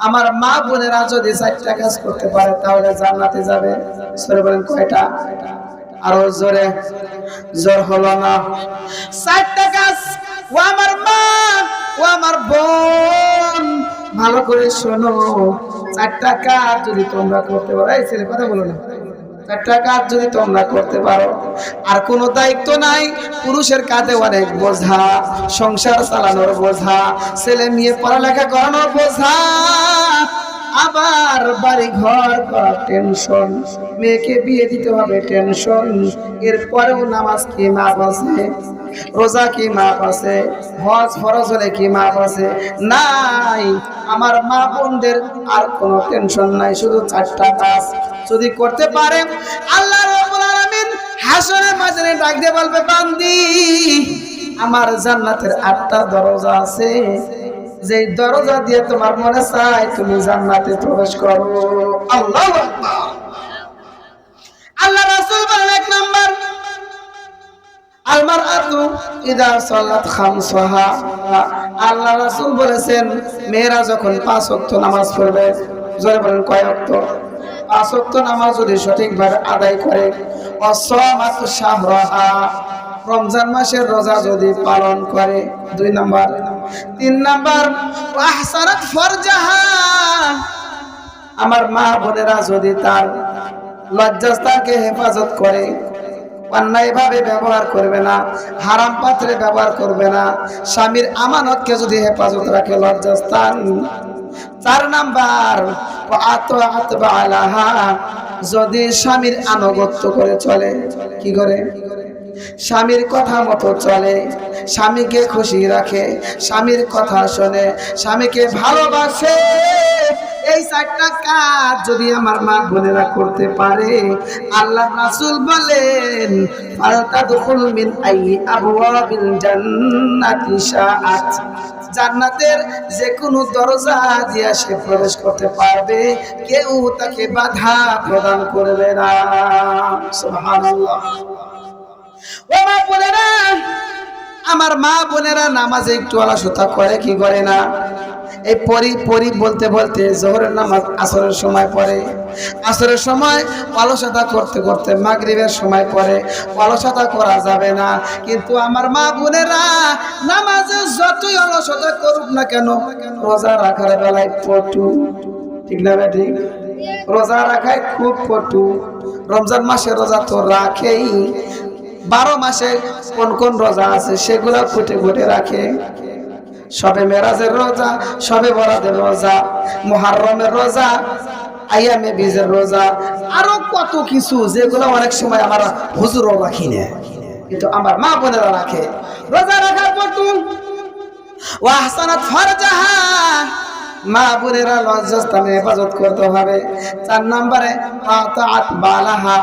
আমার মা বোনেরা যদি চারটা কাজ করতে পারে, তাহলে জান্নাতে যাবে। সরে বলেন কয়টা? আরও জোরে। জোর হলো না। চারটা কাজ। ও আমার মা, ও আমার বোন। ভালো করে শোনো। চারটা কাজ যদি তোমরা করতে পারো। এই ছেলে, কথা বলো না। চারটা কাজ যদি তোমরা করতে পারো, আর কোনো দায়িত্ব নাই, পুরুষের কাঁধে অনেক বোঝা, সংসার চালানোর বোঝা, ছেলে মেয়ে পড়ালেখা করানোর বোঝা আবার বাড়ি ঘর করা টেনশন মেয়েকে বিয়ে দিতে হবে টেনশন এরপরেও নামাজ কি মাপ আছে? রোজা কি মাপ আছে? হজ ফরজ হলে কি মাপ আছে? নাই। আমার মা বোনদের আর কোনো টেনশন নাই, শুধু চারটা কাজ। যদি করতে পারে আল্লাহ রাব্বুল আলামিন মাঝে ডাক দিয়ে বলবে, বান্দি, আমার জান্নাতের আটটা দরজা আছে। যেই দরজা দিয়ে তোমার মনে চাই তুমি জান্নাতে প্রবেশ করো। আল্লাহ আল্লাহ রাসূল বলেন এক নাম্বার আলমার আতু ইদা সাল্লাত খামসাহা। আল্লাহ রাসূল বলেছেন, মেয়েরা যখন পাঁচ ওয়াক্ত নামাজ পড়বে, জোরে বলেন কয় ওয়াক্ত? পাঁচ ওয়াক্ত নামাজ যদি সঠিকভাবে আদায় করে অসমাত শাহরাহা। রমজান মাসের রোজা যদি পালন করে, দুই নাম্বার তিন নাম্বার, আহসানাত ফরজাহা। আমার মা বোনেরা যদি তার লজ্জাস্থানকে হেফাজত করে, অন্যায়ভাবে ব্যবহার করবে না, হারাম পাত্রে ব্যবহার করবে না, স্বামীর আমানতকে যদি হেফাজত রাখে লজ্জাস্থান। চার নাম্বার আত আতবা আলাহা যদি স্বামীর আনুগত্য করে চলে, কি করে? স্বামীর কথা মতো চলে, স্বামীকে খুশি রাখে, স্বামীর কথা শোনে, স্বামীকে ভালোবাসে। এই চারটা কাজ যদি আমার মা বোনেরা করতে পারে, আল্লাহ রাসূল বলেন মিন আই আবওয়াবিল জান্নাতি শাআত। জান্নাতের যে কোনো দরজা দিয়ে সে প্রবেশ করতে পারবে, কেউ তাকে বাধা প্রদান করবে না। সুবহানাল্লাহ। ও মা বোনেরা, আমার মা বোনেরা নামাজে একটু অলসতা করে, কি করে না? এই পরি পরি বলতে বলতে জোহরের নামাজ আসরের সময় পড়ে। আসরের সময় অলসতা করতে করতে মাগরিবের সময় পড়ে। অলসতা করা যাবে না। কিন্তু আমার মা বোনেরা নামাজে যতই অলসতা করুক না কেন, রোজা রাখার বেলায় পটু। ঠিক না ঠিক? রোজা রাখায় খুব পটু। রমজান মাসে রোজা তো রাখেই। বারো মাসে কোন কোন রোজা আছে সেগুলো ফুটে ফুটে রাখে। সবে মেরাজের রোজা, সবে বরাদের রোজা, মুহাররমের রোজা, আইয়ামে বীজের রোজা, আরও কত কিছু যেগুলো অনেক সময় আমরা হুজুরও রাখি না, কিন্তু আমার মা বোনেরা রাখে। রোজা রাখার পর তুমি ওয়াহসানাত ফারজাহা, মা বোনেরা লজ্জাস্থানে হেফাজত করতে হবে। চার নম্বরে, আতাআত বালাহা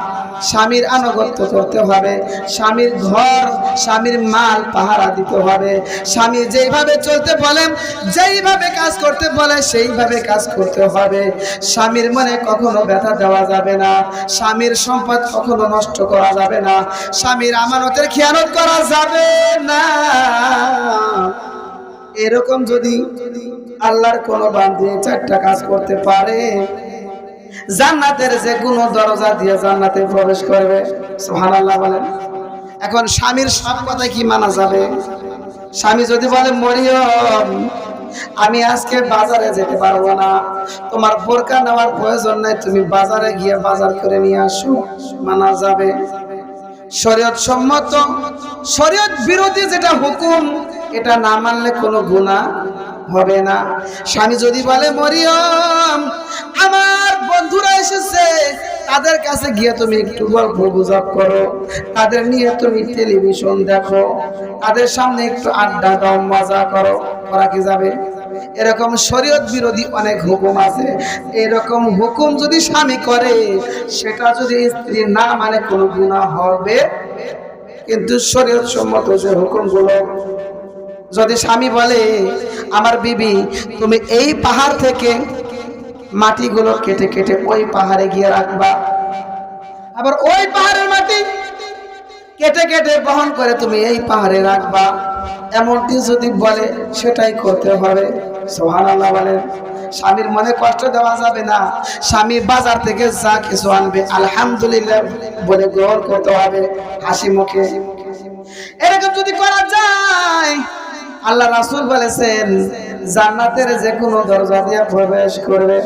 স্বামীর আনুগত্য করতে হবে। স্বামীর ঘর, স্বামীর মাল, পাহারা দিতে হবে। স্বামী যেইভাবে চলতে বলেন যেইভাবে কাজ করতে বলে, সেইভাবে কাজ করতে হবে। স্বামীর মনে কখনো ব্যথা দেওয়া যাবে না। স্বামীর সম্পদ কখনো নষ্ট করা যাবে না। স্বামীর আমানতের খেয়ানত করা যাবে না। এরকম যদি আল্লাহর কোনো বান্ধে চারটা কাজ করতে পারে জান্নাতের যে কোনো দরজা দিয়ে জান্নাতে প্রবেশ করবে। সুবহানাল্লাহ বলেন। এখন স্বামীর সব কথা কি মানা যাবে? স্বামী যদি বলে, মরিয়ম, আমি আজকে বাজারে যেতে পারব না। তোমার বোরকা নেওয়ার প্রয়োজন নাই, তুমি বাজারে গিয়ে বাজার করে নিয়ে আসো। মানা যাবে। শরীয়ত সম্মত, শরীয়ত বিরোধী যেটা হুকুম, এটা না মানলে কোনো গুনাহ হবে না। স্বামী যদি বলে, মরিয়ম, আমার তাদের কাছে গিয়ে তুমি একটু গল্প গুজব করো। তাদের নিয়ে তুমি টেলিভিশন দেখো। তাদের সামনে একটু আড্ডা দাও, মজা করো। করা কি যাবে? এরকম শরীয়ত বিরোধী অনেক হুকুম আছে। এরকম হুকুম যদি স্বামী করে, সেটা যদি স্ত্রী না মানে কোনো গুনাহ হবে। কিন্তু শরীয়ত সম্মত যে হুকুমগুলো, যদি স্বামী বলে, আমার বিবি, তুমি এই পাহাড় থেকে মাটিগুলো কেটে কেটে ওই পাহাড়ে গিয়ে রাখবা। আবার ওই পাহাড়ের মাটি কেটে কেটে বহন করে তুমি এই পাহাড়ে রাখবা। এমনটি যদি বলে, সেটাই করতে হবে। সোহান আল্লাহ বলেন, স্বামীর মনে কষ্ট দেওয়া যাবে না। স্বামী বাজার থেকে যা কিছু আনবে, আলহামদুলিল্লাহ বলে গ্রহণ করতে হবে হাসি মুখে। এরকম যদি করা যায়, আল্লাহ রাসূল বলেছেন জান্নাতের যে কোনো দরজা দিয়ে প্রবেশ করবে।